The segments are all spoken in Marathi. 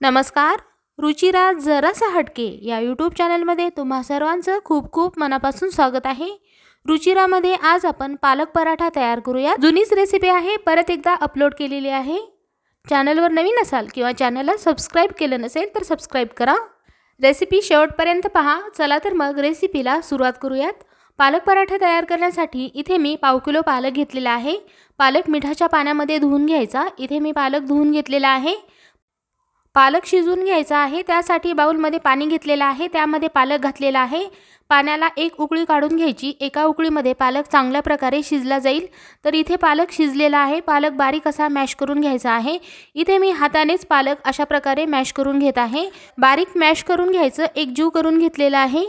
नमस्कार रुचिरा जरासा हटके या यूट्यूब चॅनलमध्ये तुम्हा सर्वांचं खूप खूप मनापासून स्वागत आहे. रुचिरामध्ये आज आपण पालक पराठा तयार करूया. जुनीच रेसिपी आहे परत एकदा अपलोड केलेली आहे. चॅनलवर नवीन असाल किंवा चॅनलला सबस्क्राईब केलं नसेल तर सबस्क्राईब करा. रेसिपी शेवटपर्यंत पहा. चला तर मग रेसिपीला सुरुवात करूयात. पालक पराठा तयार करण्यासाठी इथे मी पाव किलो पालक घेतलेला आहे. पालक मिठाच्या पाण्यामध्ये धुवून घ्यायचा. इथे मी पालक धुवून घेतलेला आहे. पालक शिजवून घ्यायचा आहे. त्यासाठी बाऊलमध्ये पाणी घेतलेलं आहे. त्यामध्ये पालक घातलेला आहे. पाण्याला एक उकळी काढून घ्यायची. एका उकळीमध्ये पालक चांगल्या प्रकारे शिजला जाईल. तर इथे पालक शिजलेला आहे. पालक बारीक असा मॅश करून घ्यायचा आहे. इथे मी हातानेच पालक अशा प्रकारे मॅश करून घेत आहे. बारीक मॅश करून घ्यायचं. एक जीव करून घेतलेलं आहे.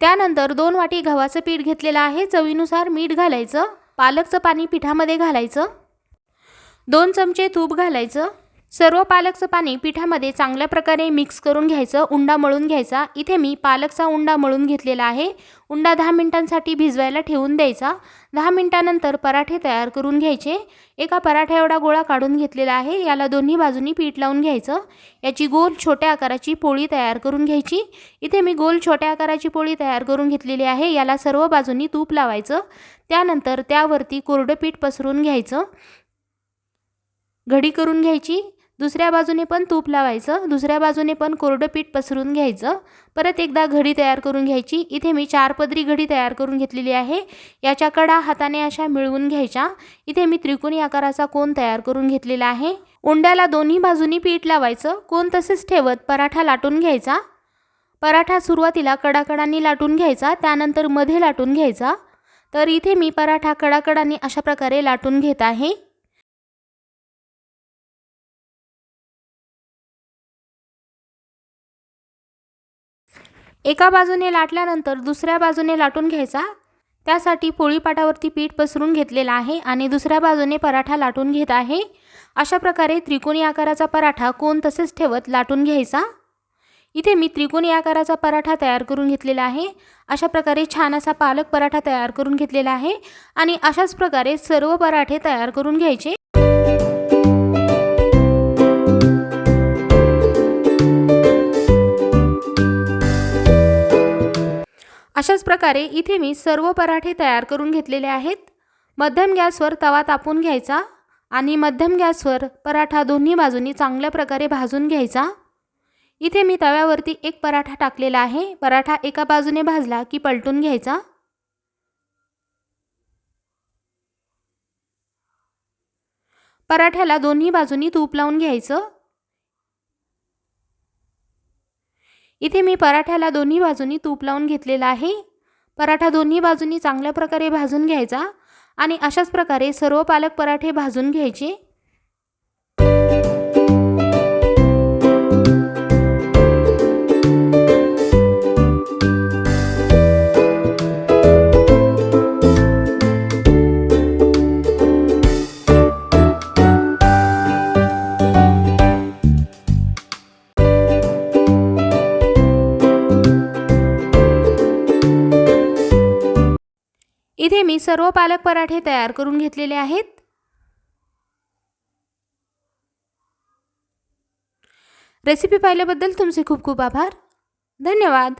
त्यानंतर दोन वाटी गव्हाचं पीठ घेतलेलं आहे. चवीनुसार मीठ घालायचं. पालकचं पाणी पिठामध्ये घालायचं. दोन चमचे तूप घालायचं. सर्व पालकचं पाणी पिठामध्ये चांगल्या प्रकारे मिक्स करून घ्यायचं उंडा मळून घ्यायचा. इथे मी पालकचा उंडा मळून घेतलेला आहे. उंडा दहा मिनिटांसाठी भिजवायला ठेवून द्यायचा. दहा मिनिटानंतर पराठे तयार करून घ्यायचे. एका पराठ्या एवढा गोळा काढून घेतलेला आहे. याला दोन्ही बाजूनी पीठ लावून घ्यायचं. याची गोल छोट्या आकाराची पोळी तयार करून घ्यायची. इथे मी गोल छोट्या आकाराची पोळी तयार करून घेतलेली आहे. याला सर्व बाजूनी तूप लावायचं. त्यानंतर त्यावरती कोरडं पीठ पसरून घ्यायचं. घडी करून घ्यायची. दुसऱ्या बाजूने पण तूप लावायचं दुसऱ्या बाजूने पण कोरडं पीठ पसरून घ्यायचं. परत एकदा घडी तयार करून घ्यायची. इथे मी चार पदरी घडी तयार करून घेतलेली आहे. याच्या कडा हाताने अशा मिळवून घ्यायच्या. इथे मी त्रिकोणी आकाराचा कोण तयार करून घेतलेला आहे. उंड्याला दोन्ही बाजूनी पीठ लावायचं. कोण तसेच ठेवत पराठा लाटून घ्यायचा. पराठा सुरुवातीला कडाकडांनी लाटून घ्यायचा. त्यानंतरमध्ये लाटून घ्यायचा. तर इथे मी पराठा कडाकडांनी अशा प्रकारे लाटून घेत आहे. एका बाजूने लाटल्यानंतर दुसऱ्या बाजूने लाटून घ्यायचा. त्यासाठी पोळीपाटावरती पीठ पसरून घेतलेलं आहे आणि दुसऱ्या बाजूने पराठा लाटून घेत आहे. अशा प्रकारे त्रिकोणी आकाराचा पराठा कोण तसेच ठेवत लाटून घ्यायचा. इथे मी त्रिकोणी आकाराचा पराठा तयार करून घेतलेला आहे. अशा प्रकारे छान असा पालक पराठा तयार करून घेतलेला आहे आणि अशाच प्रकारे सर्व पराठे तयार करून घ्यायचे. अशाच प्रकारे इथे मी सर्व पराठे तयार करून घेतलेले आहेत. मध्यम गॅसवर तवा तापून घ्यायचा आणि मध्यम गॅसवर पराठा दोन्ही बाजूनी चांगल्या प्रकारे भाजून घ्यायचा. इथे मी तव्यावरती एक पराठा टाकलेला आहे. पराठा एका बाजूने भाजला की पलटून घ्यायचा. पराठ्याला दोन्ही बाजूनी तूप लावून घ्यायचं. इथे मी पराठ्याला दोन्ही बाजूनी तूप लावून घेतलेला आहे. पराठा दोन्ही बाजूनी चांगल्या प्रकारे भाजून घ्यायचा आणि अशाच प्रकारे सर्व पालक पराठे भाजून घ्यायचे. इथे मी सर्व पालक पराठे तयार करून घेतलेले आहेत. रेसिपी पाहिल्याबद्दल तुमचे खूप खूप आभार. धन्यवाद.